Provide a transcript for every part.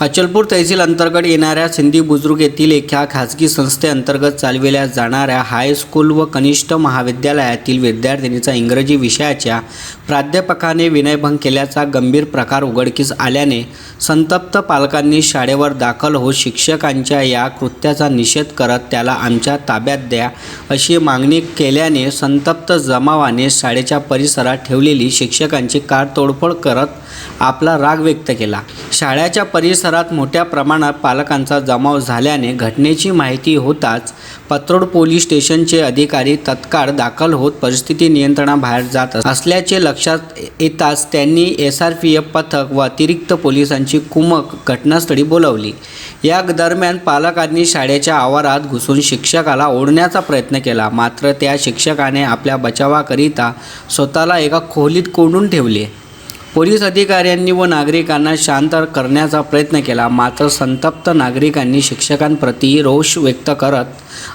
अचलपूर तहसील अंतर्गत येणाऱ्या सिंधी बुजुर्ग येथील एका खाजगी संस्थेअंतर्गत चालविल्या जाणाऱ्या हायस्कूल व कनिष्ठ महाविद्यालयातील विद्यार्थिनीचा इंग्रजी विषयाच्या प्राध्यापकाने विनयभंग केल्याचा गंभीर प्रकार उघडकीस आल्याने संतप्त पालकांनी शाळेवर दाखल होत शिक्षकांच्या या कृत्याचा निषेध करत त्याला आमच्या ताब्यात द्या अशी मागणी केल्याने संतप्त जमावाने शाळेच्या परिसरात ठेवलेली शिक्षकांची कार तोडफोड करत आपला राग व्यक्त केला. शाळेच्या परिसरात मोठ्या प्रमाणात पालकांचा जमाव झाल्याने घटनेची माहिती होताच पत्रोड पोलीस स्टेशनचे अधिकारी तत्काळ दाखल होत परिस्थिती नियंत्रणाबाहेर जात असल्याचे लक्षात येताच त्यांनी एस आर पी एफ पथक व अतिरिक्त पोलिसांची कुमक घटनास्थळी बोलावली. या दरम्यान पालकांनी शाळेच्या आवारात घुसून शिक्षकाला ओढण्याचा प्रयत्न केला. मात्र त्या शिक्षकाने आपल्या बचावाकरिता स्वतःला एका खोलीत कोंडून ठेवले. पोलीस अधिकाऱ्यांनी व नागरिकांना शांत करण्याचा प्रयत्न केला. मात्र संतप्त नागरिकांनी शिक्षकांप्रती रोष व्यक्त करत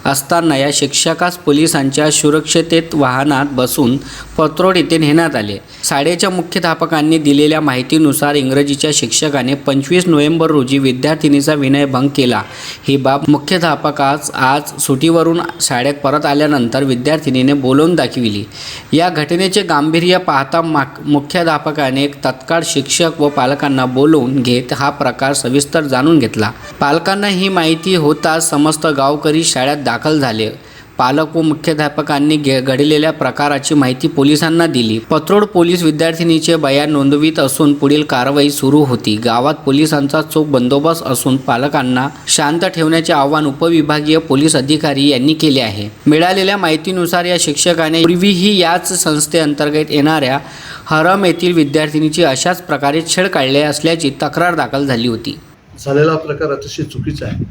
असताना या शिक्षकास पोलिसांच्या सुरक्षितेत वाहनात बसून पत्रोड येथे नेण्यात आले. शाळेच्या मुख्याध्यापकांनी दिलेल्या माहितीनुसार इंग्रजीच्या शिक्षकाने पंचवीस नोव्हेंबर रोजी विद्यार्थिनीचा विनयभंग केला. ही बाब मुख्याध्यापकास आज सुटीवरून शाळेत परत आल्यानंतर विद्यार्थिनीने बोलवून दाखविली. या घटनेचे गांभीर्य पाहता माक मुख्याध्यापकाने तत्काळ शिक्षक व पालकांना बोलवून घेत हा प्रकार सविस्तर जाणून घेतला. पालकांना ही माहिती होताच समस्त गावकरी शाळेत दाखल झाले. पालक व मुख्याध्यापकांनी घे घडलेल्या प्रकाराची माहिती पोलिसांना दिली. पत्रोड पोलीस विद्यार्थिनीचे बयान नोंदवित असून पुढील कारवाई सुरू होती. गावात पोलिसांचा चोख बंदोबस्त असून पालकांना शांत ठेवण्याचे आवाहन उपविभागीय पोलीस अधिकारी यांनी केले आहे. मिळालेल्या माहितीनुसार या शिक्षकाने पूर्वीही याच संस्थेअंतर्गत येणाऱ्या हरम येथील विद्यार्थिनीची अशाच प्रकारे छेड काढले असल्याची तक्रार दाखल झाली होती. झालेला प्रकार अतिशय चुकीचा आहे.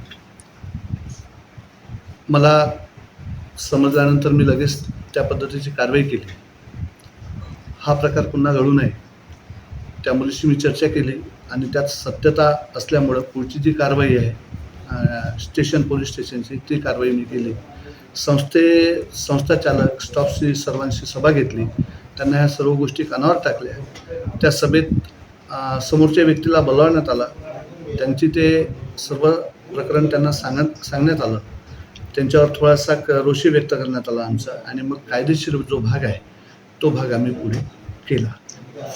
मला समजल्यानंतर मी लगेच त्या पद्धतीची कारवाई केली. हा प्रकार पुन्हा घडू नये त्या मुलीशी मी चर्चा केली आणि त्यात सत्यता असल्यामुळं पुढची जी कारवाई आहे स्टेशन पोलीस स्टेशनची ती कारवाई मी केली. संस्थे संस्था चालक स्टाफशी सर्वांशी सभा घेतली. त्यांना ह्या सर्व गोष्टी कानावर टाकल्या. त्या सभेत समोरच्या व्यक्तीला बोलावण्यात आला. त्यांची ते सर्व प्रकरण त्यांना सांगत सांगण्यात आलं. त्यांच्यावर थोडासा क रोषी व्यक्त करण्यात आला आमचा. आणि मग कायदेशीर जो भाग आहे तो भाग आम्ही पुढे केला.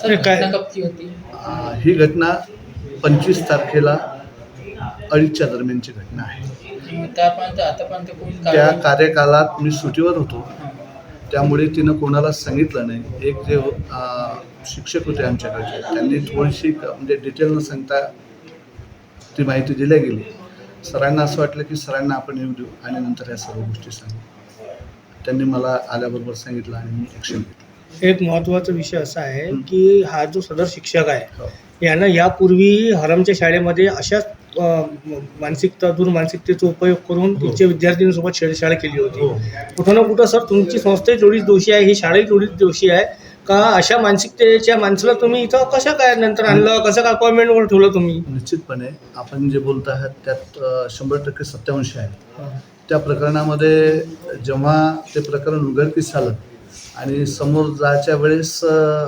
सर घटना कब की होती? अं, ही घटना पंचवीस तारखेला अडीचच्या दरम्यानची घटना आहे. त्या कार्यकालात मी सुटीवर होतो. त्यामुळे तिनं कोणाला सांगितलं नाही. एक जे शिक्षक होते आमच्याकडचे त्यांनी थोडीशी म्हणजे डिटेल न सांगता ती माहिती दिल्या गेली. सरांना असं वाटलं की सरांना आपण येऊ देऊ आणि नंतर या सर्व गोष्टी सांगू त्यांनी मला आल्याबरोबर सांगितलं आणि मी ॲक्शन घेतली एक महत्त्वाचा विषय असा आहे. की हा जो सदर शिक्षक आहे हो. यानं यापूर्वी हरमच्या शाळेमध्ये अशाच मानसिकता दूर मानसिकतेचा उपयोग करून हो. तिच्या विद्यार्थ्यांसोबत छेडछाड केली होती हो कुठं ना कुठं सर तुमची संस्थाही तेवढीच दोषी आहे ही शाळाही तेवढीच दोषी आहे का अशा मानसिकतेच्या माणसाला तुम्ही इथं कसं काय नंतर आणलं? कसं काय अपॉइंटमेंटवर ठेवलं तुम्ही? निश्चितपणे. आपण जे बोलत आहात त्यात अं, शंभर टक्के सत्यावंश आहे. त्या प्रकरणामध्ये जेव्हा ते प्रकरण उघडकीस आलं आणि समोर जायच्या वेळेस अ,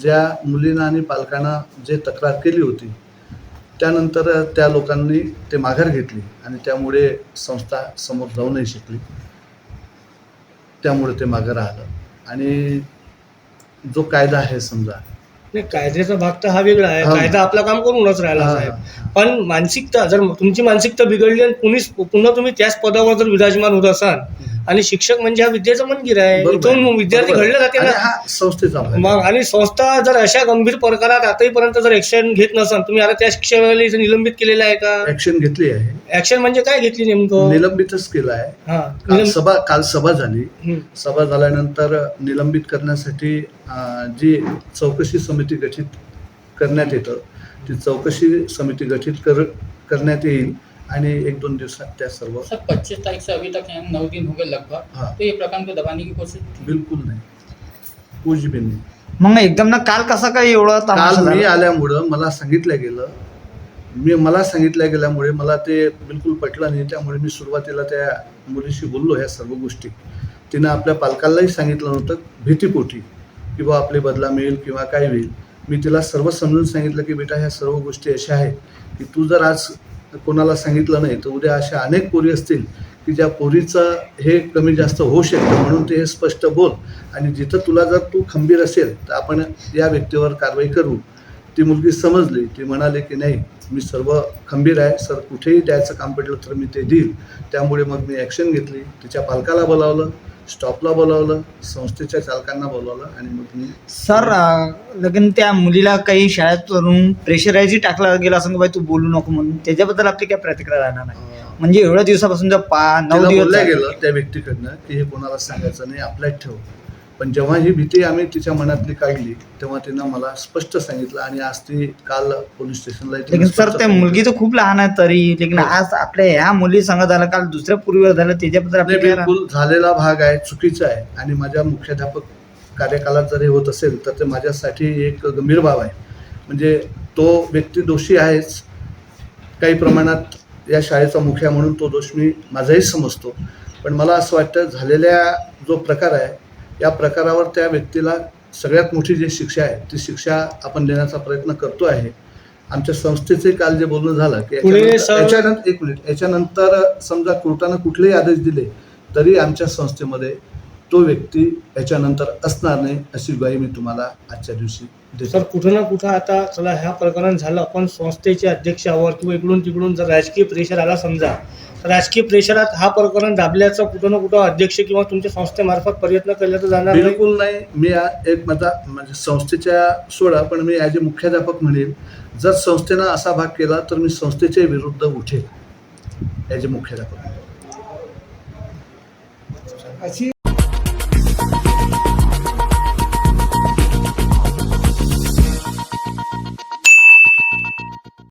ज्या मुलींना आणि पालकांना जे तक्रार केली होती त्यानंतर त्या लोकांनी ते माघार घेतली आणि त्यामुळे संस्था समोर जाऊ नाही शकली. त्यामुळे ते माघार आलं. आणि जो कायदा आहे समजा नाही कायद्याचा भाग तर हा वेगळा आहे हा. कायदा आपलं काम करूनच राहिला हा, साहेब हा. पण मानसिकता जर तुमची मानसिकता बिघडली आणि पुन्हा तुम्ही त्याच पदावर जर विराजमान होत असाल आणि शिक्षक म्हणजे हा विद्येचा मंदिर आहे. बरोबर. इथून आहे. विद्यार्थी बरोबर. घडले जाते आणि ना हा संस्थेचा भाग आहे. मग आणि संस्था जर अशा गंभीर प्रकारात आतापर्यंत जर ऍक्शन घेत नसाल तुम्ही आता त्या शिक्षकाला इथं निलंबित केलेलं आहे का? ऍक्शन घेतली आहे. ऍक्शन म्हणजे काय घेतली नेमकं? निलंबितच केलं आहे. हा काल सभा काल सभा झाली. सभा झाल्यानंतर निलंबित करण्यासाठी अं, जी चौकशी समिती गठीत करण्यात येतं ती चौकशी समिती गठीत कर करण्यात येईल. आणि एक दोन दिवसात त्या सर्व सर पच्चीस तारीख से अभी तक यहाँ नौ दिन हो गए लगभग। हाँ। तो ये प्रकरण को दबाने की कोशिश बिलकुल नाही। कुछ भी नाही। मग एकदम ना काल कसं काय एवढं तमाशा काल मी झाला? आल्यामुळं मला सांगितलं गेलं. मी मला सांगितल्या गेल्यामुळे मला ते बिलकुल पटलं नाही. त्यामुळे मी सुरुवातीला त्या मुलीशी बोललो ह्या सर्व गोष्टी. तिनं आपल्या पालकांनाही सांगितलं नव्हतं भीतीपोटी की बा आपली बदला मिळेल किंवा काय होईल. मी तिला सर्व समजून सांगितलं की बेटा ह्या सर्व गोष्टी अशा आहेत की तू जर आज कोणाला सांगितलं नाही तर उद्या अशा अनेक पोरी असतील की ज्या पोरीचं हे कमी जास्त होऊ शकतं म्हणून ते हे स्पष्ट बोल. आणि जिथं तुला जर तू खंबीर असेल तर आपण या व्यक्तीवर कारवाई करू. ती मुलगी समजली ती म्हणाली की नाही मी सर्व खंबीर आहे. सर कुठेही द्यायचं काम पडलं तर मी ते देईल. त्यामुळे मग मी ॲक्शन घेतली. तिच्या पालकाला बोलावलं स्टॉपला बोलावलं संस्थेच्या चालकांना बोलावलं आणि मग मी सर लगीन त्या मुलीला काही शाळेतून प्रेशराईजही टाकला गेला असं बाई तू बोलू नको म्हणून. त्याच्याबद्दल आपली काय प्रतिक्रिया राहणार नाही. म्हणजे एवढ्या दिवसापासून जर पा नऊ बोलल्या. गेलं त्या व्यक्तीकडनं की हे कोणाला सांगायचं नाही. आपल्यात ठेव. पण जेव्हा ही भीती आम्ही तिच्या मनातली काढली तेव्हा तिनं मला स्पष्ट सांगितलं आणि आज ती काल पोलीस स्टेशनला सर त्या. मुलगी तर खूप लहान आहे तरी लेकिन हो. आज आपल्या ह्या मुली संग झालं काल दुसऱ्या पूर्वीवर झालं त्याच्याबद्दल? बिलकुल झालेला भाग आहे चुकीचा आहे आणि माझ्या मुख्याध्यापक कार्यकालात जर हे होत असेल तर ते माझ्यासाठी एक गंभीर बाब आहे म्हणजे तो व्यक्ती दोषी आहेच काही प्रमाणात या शाळेचा मुखिया म्हणून तो दोष मी माझाही समजतो पण मला असं वाटतं झालेल्या जो प्रकार आहे या प्रकारावर त्या व्यक्तीला सगळ्यात मोठी जी शिक्षा आहे ती शिक्षा आपण देण्याचा प्रयत्न करतो आहे. आमच्या संस्थेचे काल जे बोलणं झालं की याच्यानंतर- एक मिनिट. याच्यानंतर समजा कोर्टानं कुठलेही आदेश दिले तरी आमच्या संस्थेमध्ये तो व्यक्ती याच्यानंतर असणार नाही अशी ग्वाही मी तुम्हाला आजच्या दिवशी सर कुठं ना कुठं आता चला ह्या प्रकरण झालं पण संस्थेचे अध्यक्षावर किंवा इकडून तिकडून जर राजकीय प्रेशर आला समजा राजकीय प्रेशरात हा प्रकरण दाबल्याचं कुठं ना कुठं अध्यक्ष किंवा तुमच्या संस्थेमार्फत प्रयत्न केला तर जाणार नाही. बिलकुल नाही. मी एक माझा म्हणजे संस्थेच्या सोडा पण मी ॲज अ मुख्याध्यापक म्हणेन जर संस्थेनं असा भाग केला तर मी संस्थेच्या विरुद्ध उठेल. ॲज अ मुख्याध्यापक. अशी